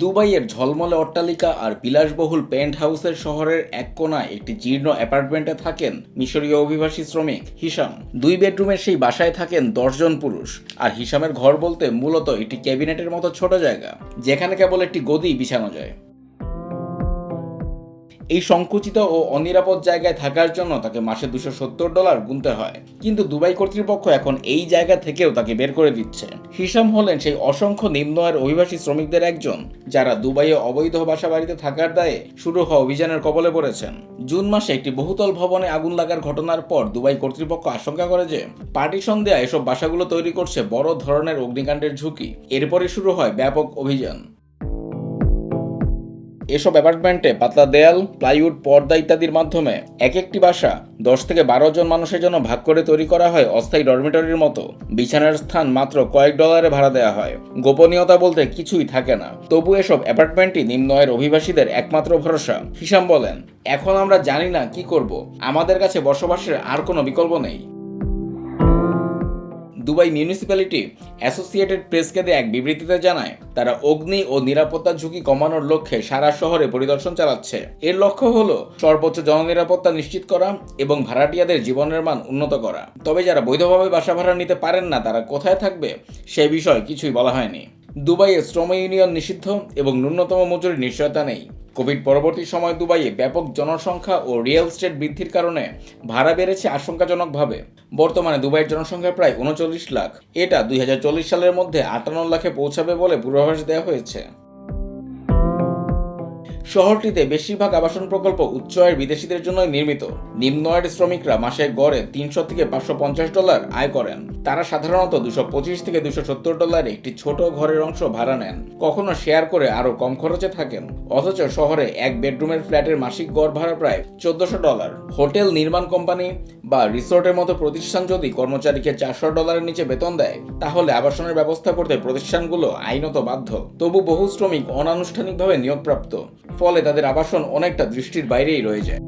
দুবাইয়ের ঝলমলে অট্টালিকা আর বিলাসবহুল পেন্ট হাউসের শহরের এক কোনায় একটি জীর্ণ অ্যাপার্টমেন্টে থাকেন মিশরীয় অভিবাসী শ্রমিক হিসাম দুই বেডরুমের সেই বাসায় থাকেন দশজন পুরুষ। আর হিসামের ঘর বলতে মূলত একটি ক্যাবিনেটের মতো ছোট জায়গা, যেখানে কেবল একটি গদি বিছানো যায়। এই সংকুচিত ও অনিরাপদ জায়গায় থাকার জন্য তাকে মাসে দুশো সত্তর ডলার গুনতে হয়। কিন্তু দুবাই কর্তৃপক্ষ এখন এই জায়গা থেকেও তাকে বের করে দিচ্ছে। হিসাম হলেন সেই অসংখ্য নিম্ন আয়ের অভিবাসী শ্রমিকদের একজন, যারা দুবাইয়ে অবৈধ বাসা বাড়িতে থাকার দায়ে শুরু হওয়া অভিযানের কবলে পড়েছেন। জুন মাসে একটি বহুতল ভবনে আগুন লাগার ঘটনার পর দুবাই কর্তৃপক্ষ আশঙ্কা করে যে পার্টিশন দেয়া এসব বাসাগুলো তৈরি করছে বড় ধরনের অগ্নিকাণ্ডের ঝুঁকি। এরপরে শুরু হয় ব্যাপক অভিযান। এসব অ্যাপার্টমেন্টে পাতলা দেয়াল, প্লাইউড, পর্দা ইত্যাদির মাধ্যমে এক একটি বাসা দশ থেকে বারো জন মানুষের জন্য ভাগ করে তৈরি করা হয় অস্থায়ী ডরমিটরির মতো। বিছানার স্থান মাত্র কয়েক ডলারে ভাড়া দেওয়া হয়। গোপনীয়তা বলতে কিছুই থাকে না। তবু এসব অ্যাপার্টমেন্টই নিম্ন আয়ের অভিবাসীদের একমাত্র ভরসা। হিসাম বলেন, এখন আমরা জানি না কি করব। আমাদের কাছে বসবাসের আর কোনো বিকল্প নেই। দুবাই মিউনিসিপ্যালিটি অ্যাসোসিয়েটেড প্রেসকে দিয়ে এক বিবৃতিতে জানায়, তারা অগ্নি ও নিরাপত্তা ঝুঁকি কমানোর লক্ষ্যে সারা শহরে পরিদর্শন চালাচ্ছে। এর লক্ষ্য হলো সর্বোচ্চ জননিরাপত্তা নিশ্চিত করা এবং ভাড়াটিয়াদের জীবনের মান উন্নত করা। তবে যারা বৈধভাবে বাসা ভাড়া নিতে পারেন না, তারা কোথায় থাকবে সে বিষয়ে কিছুই বলা হয়নি। দুবাইয়ে শ্রম ইউনিয়ন নিষিদ্ধ এবং ন্যূনতম মজুরি নিশ্চয়তা নেই। কোভিড পরবর্তী সময় দুবাইয়ে ব্যাপক জনসংখ্যা ও রিয়েল স্টেট বৃদ্ধির কারণে ভাড়া বেড়েছে আশঙ্কাজনকভাবে। বর্তমানে দুবাইয়ের জনসংখ্যা প্রায় উনচল্লিশ লাখ। এটা দুই হাজার চল্লিশ সালের মধ্যে আটান্ন লাখে পৌঁছাবে বলে পূর্বাভাস দেওয়া হয়েছে। শহরটিতে বেশিরভাগ আবাসন প্রকল্প উচ্চ আয়ের বিদেশিদের জন্য নির্মিত। নিম্ন আয়ের শ্রমিকরা মাসে গড়ে তিনশো থেকে পাঁচশো পঞ্চাশ ডলার আয় করেন। তারা সাধারণত দুশো পঁচিশ থেকে দুশো সত্তর ডলার একটি ছোট ঘরের অংশ ভাড়া নেন। কখনো শেয়ার করে আরও কম খরচে থাকেন। অথচ শহরে এক বেডরুমের ফ্ল্যাটের মাসিক গড় ভাড়া প্রায় চোদ্দশো ডলার। হোটেল নির্মাণ কোম্পানি বা রিসোর্টের মতো প্রতিষ্ঠান যদি কর্মচারীকে চারশো ডলারের নিচে বেতন দেয়, তাহলে আবাসনের ব্যবস্থা করতে প্রতিষ্ঠানগুলো আইনত বাধ্য। তবু বহু শ্রমিক অনানুষ্ঠানিকভাবে নিয়োগপ্রাপ্ত। ফলে তাদের আবাসন অনেকটা দৃষ্টির বাইরেই রয়ে যায়।